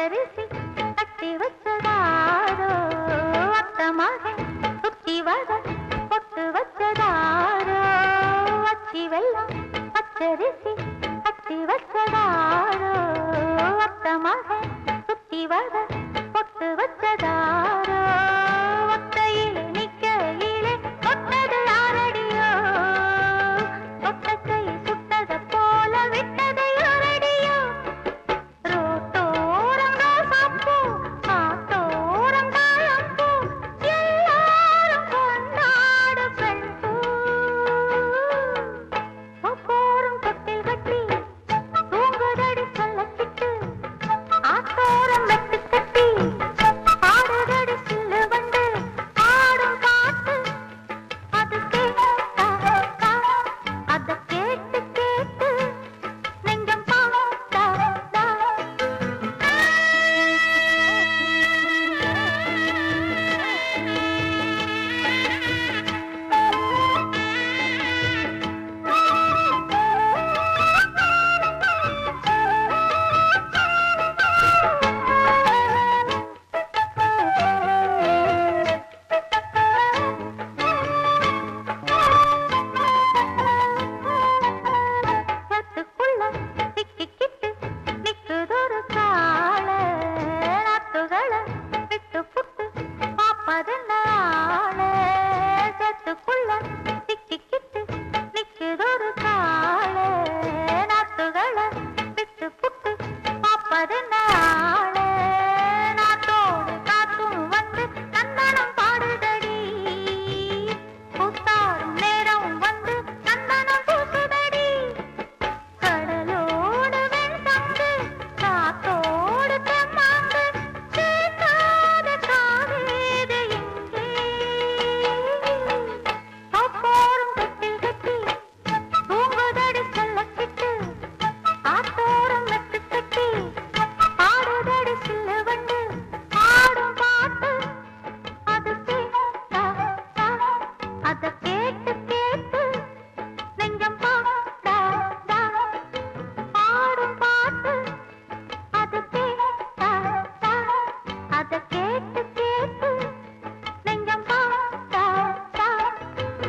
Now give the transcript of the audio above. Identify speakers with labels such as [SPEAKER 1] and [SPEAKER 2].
[SPEAKER 1] பச்சரிசி கட்டி வச்சதாரோ? அத்தமாக சுத்தி வர பொட்டு வச்சதாரோ? அச்சி வெள்ளம் பச்சரிசி கட்டி வச்சதாரோ